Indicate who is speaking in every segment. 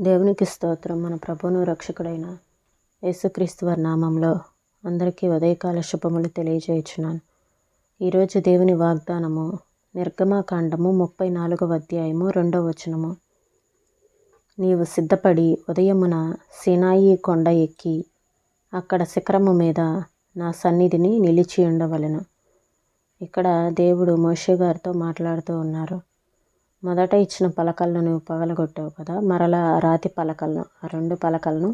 Speaker 1: దేవునికి స్తోత్రం. మన ప్రభువును రక్షకుడైన యేసుక్రీస్తు వారి నామంలో అందరికీ ఉదయకాల శుభములు తెలియజేయుచున్నాను. ఈరోజు దేవుని వాగ్దానము నిర్గమాకాండము ముప్పై నాలుగవ అధ్యాయము రెండవ వచనము. నీవు సిద్ధపడి ఉదయమున సినాయి కొండ ఎక్కి అక్కడ శిఖరము మీద నా సన్నిధిని నిలిచి ఉండవలెను. ఇక్కడ దేవుడు మోషే గారితో మాట్లాడుతూ ఉన్నారు. మొదట ఇచ్చిన పలకలను నువ్వు పగలగొట్టావు కదా మరలా రాతి పలకలను ఆ రెండు పలకలను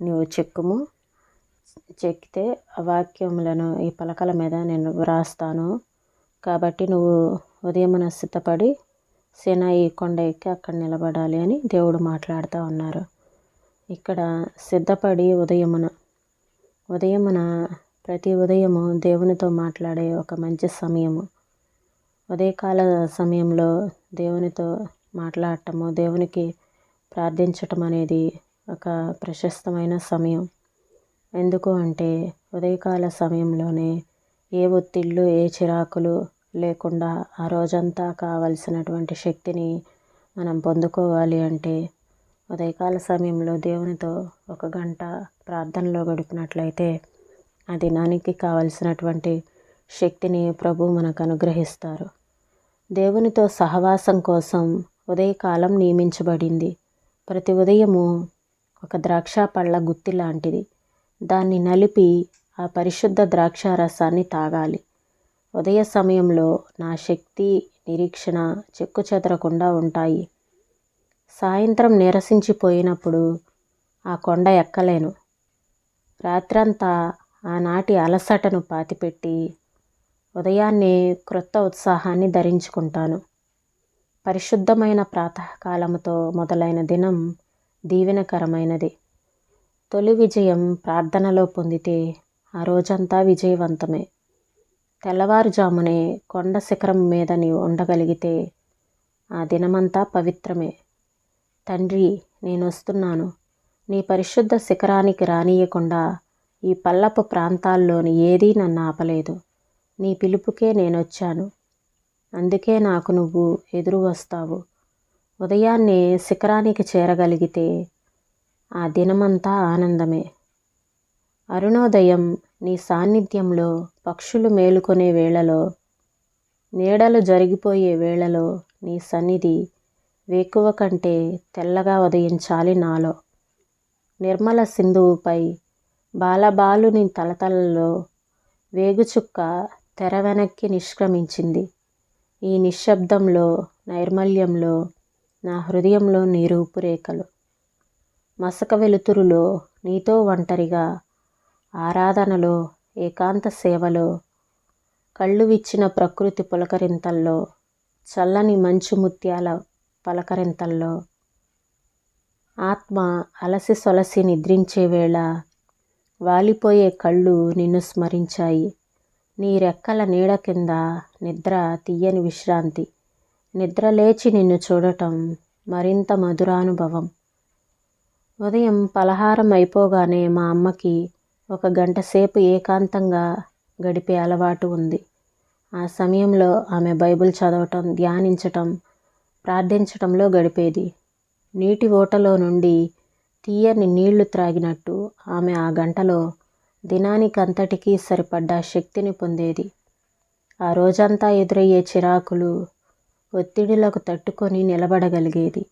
Speaker 1: నువ్వు చెక్కుము చెక్కితే ఆ వాక్యములను ఈ పలకల మీద నేను వ్రాస్తాను. కాబట్టి నువ్వు ఉదయమున సిద్ధపడి సినాయి కొండ ఎక్కి అక్కడ నిలబడాలి అని దేవుడు మాట్లాడుతూ ఉన్నారు. ఇక్కడ సిద్ధపడి ఉదయమున ఉదయమున ప్రతి ఉదయము దేవునితో మాట్లాడే ఒక మంచి సమయము. ఉదయకాల సమయంలో దేవునితో మాట్లాడటము దేవునికి ప్రార్థించటం అనేది ఒక ప్రశస్తమైన సమయం. ఎందుకు అంటే ఉదయకాల సమయంలోనే ఏ ఒత్తిళ్ళు ఏ చిరాకులు లేకుండా ఆ రోజంతా కావలసినటువంటి శక్తిని మనం పొందుకోవాలి అంటే ఉదయకాల సమయంలో దేవునితో ఒక గంట ప్రార్థనలో గడిపినట్లయితే ఆ దినానికి కావలసినటువంటి శక్తిని ప్రభు మనకు అనుగ్రహిస్తారు. దేవునితో సహవాసం కోసం ఉదయకాలం నియమించబడింది. ప్రతి ఉదయము ఒక ద్రాక్ష పళ్ళ గుత్తి లాంటిది. దాన్ని నలిపి ఆ పరిశుద్ధ ద్రాక్ష రసాన్ని తాగాలి. ఉదయ సమయంలో నా శక్తి నిరీక్షణ చెక్కు చెదరకుండా ఉంటాయి. సాయంత్రం నీరసించిపోయినప్పుడు ఆ కొండ ఎక్కలేను. రాత్రంతా ఆనాటి అలసటను పాతిపెట్టి ఉదయాన్నే క్రొత్త ఉత్సాహాన్ని ధరించుకుంటాను. పరిశుద్ధమైన ప్రాతకాలముతో మొదలైన దినం దీవెనకరమైనది. తొలి విజయం ప్రార్థనలో పొందితే ఆ రోజంతా విజయవంతమే. తెల్లవారుజామునే కొండ శిఖరం మీద నీవు ఉండగలిగితే ఆ దినమంతా పవిత్రమే. తండ్రి నేను వస్తున్నాను నీ పరిశుద్ధ శిఖరానికి రానియకుండా ఈ పల్లపు ప్రాంతాల్లోని ఏదీ నన్ను ఆపలేదు. నీ పిలుపుకే నేనొచ్చాను. అందుకే నాకు నువ్వు ఎదురు వస్తావు ఉదయాన్నే శిఖరానికి చేరగలిగితే ఆ దినమంతా ఆనందమే. అరుణోదయం నీ సాన్నిధ్యంలో పక్షులు మేలుకొనే వేళలో నీడలు జరిగిపోయే వేళలో నీ సన్నిధి వేకువ కంటే తెల్లగా ఉదయించాలి నాలో. నిర్మల సింధువుపై బాలబాలుని తలతలలో వేగుచుక్క తెర వెనక్కి నిష్క్రమించింది. ఈ నిశ్శబ్దంలో నైర్మల్యంలో నా హృదయంలో నీ రూపురేఖలు మసక వెలుతురులో నీతో ఒంటరిగా ఆరాధనలో ఏకాంత సేవలో కళ్ళు విచ్చిన ప్రకృతి పులకరింతల్లో చల్లని మంచు ముత్యాల పలకరింతల్లో. ఆత్మ అలసి సొలసి నిద్రించే వేళ వాలిపోయే కళ్ళు నిన్ను స్మరించాయి. నీ రెక్కల నీడ కింద నిద్ర తీయని విశ్రాంతి. నిద్ర లేచి నిన్ను చూడటం మరింత మధురానుభవం. ఉదయం పలహారం అయిపోగానే మా అమ్మకి ఒక గంట సేపు ఏకాంతంగా గడిపే అలవాటు ఉంది. ఆ సమయంలో ఆమె బైబిల్ చదవటం ధ్యానించటం ప్రార్థించటంలో గడిపేది. నీటి ఓటలో నుండి తీయని నీళ్ళు త్రాగినట్టు ఆమె ఆ గంటలో దినానికంతటికీ సరిపడ్డ శక్తిని పొందేది. ఆ రోజంతా ఎదురయ్యే చిరాకులు ఒత్తిడిలకు తట్టుకొని నిలబడగలిగేది.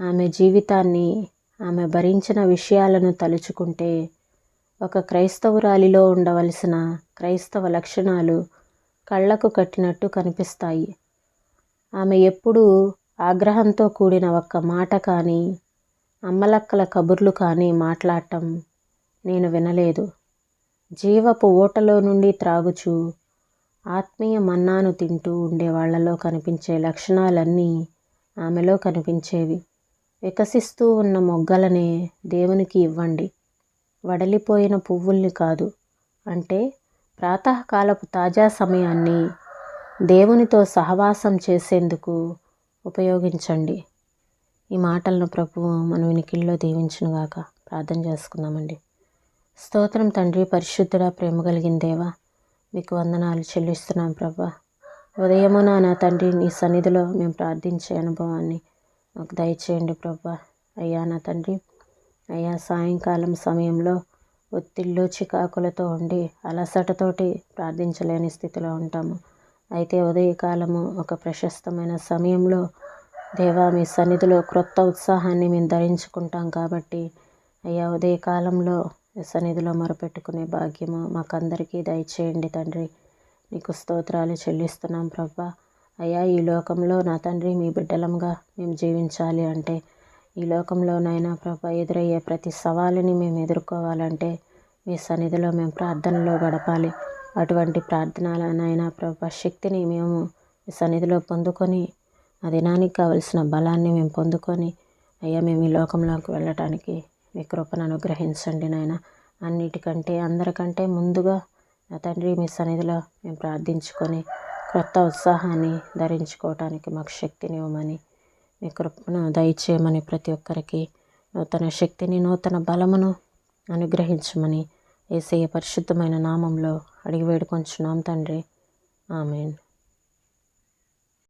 Speaker 1: ఆమె జీవితాన్ని ఆమె భరించిన విషయాలను తలుచుకుంటే ఒక క్రైస్తవురాలిలో ఉండవలసిన క్రైస్తవ లక్షణాలు కళ్ళకు కట్టినట్టు కనిపిస్తాయి. ఆమె ఎప్పుడూ ఆగ్రహంతో కూడిన ఒక్క మాట కానీ అమ్మలక్కల కబుర్లు కానీ మాట్లాడటం నేను వినలేదు. జీవపు ఊటలో నుండి త్రాగుచు ఆత్మీయ మన్నాను తింటూ ఉండేవాళ్ళలో కనిపించే లక్షణాలన్నీ ఆమెలో కనిపించేవి. వికసిస్తూ ఉన్న మొగ్గలనే దేవునికి ఇవ్వండి. వడలిపోయిన పువ్వుల్ని కాదు. అంటే ప్రాతకాలపు తాజా సమయాన్ని దేవునితో సహవాసం చేసేందుకు ఉపయోగించండి. ఈ మాటలను ప్రభువు మన వినికిల్లో దీవించునుగాక. ప్రార్థన చేసుకుందామండి. స్తోత్రం తండ్రి పరిశుద్ధుడా ప్రేమ కలిగిన దేవా మీకు వందనాలు చెల్లిస్తున్నాం ప్రభా. ఉదయము నా తండ్రి నీ సన్నిధిలో మేము ప్రార్థించే అనుభవాన్ని మాకు దయచేయండి ప్రభా. అయ్యా నా తండ్రి అయ్యా సాయంకాలం సమయంలో ఒత్తిళ్ళు చికాకులతో ఉండి అలసటతోటి ప్రార్థించలేని స్థితిలో ఉంటాము. అయితే ఉదయకాలము ఒక ప్రశస్తమైన సమయంలో దేవా మీ సన్నిధిలో క్రొత్త ఉత్సాహాన్ని మేము ధరించుకుంటాం కాబట్టి అయ్యా ఉదయకాలంలో సన్నిధిలో మొరపెట్టుకునే భాగ్యము మాకందరికీ దయచేయండి తండ్రి. నీకు స్తోత్రాలు చెల్లిస్తున్నాం ప్రభా. అయ్యా ఈ లోకంలో నా తండ్రి మీ బిడ్డలంగా మేము జీవించాలి అంటే ఈ లోకంలోనైనా ప్రభా ఎదురయ్యే ప్రతి సవాలుని మేము ఎదుర్కోవాలంటే మీ సన్నిధిలో మేము ప్రార్థనలో గడపాలి. అటువంటి ప్రార్థనలనైనా ప్రభా శక్తిని మేము మీ సన్నిధిలో పొందుకొని ఆ దినానికి కావలసిన బలాన్ని మేము పొందుకొని అయ్యా మేము ఈ లోకంలోకి వెళ్ళటానికి మీ కృపను అనుగ్రహించండి నాయన. అన్నిటికంటే అందరికంటే ముందుగా నా తండ్రి మీ సన్నిధిలో మేము ప్రార్థించుకొని క్రొత్త ఉత్సాహాన్ని ధరించుకోవటానికి మాకు శక్తిని ఇవ్వమని మీ కృపను దయచేయమని ప్రతి ఒక్కరికి నూతన శక్తిని నూతన బలమును అనుగ్రహించమని ఏసయ్య పరిశుద్ధమైన నామంలో అడిగి వేడుకొంచున్నాం తండ్రి. ఆమెన్.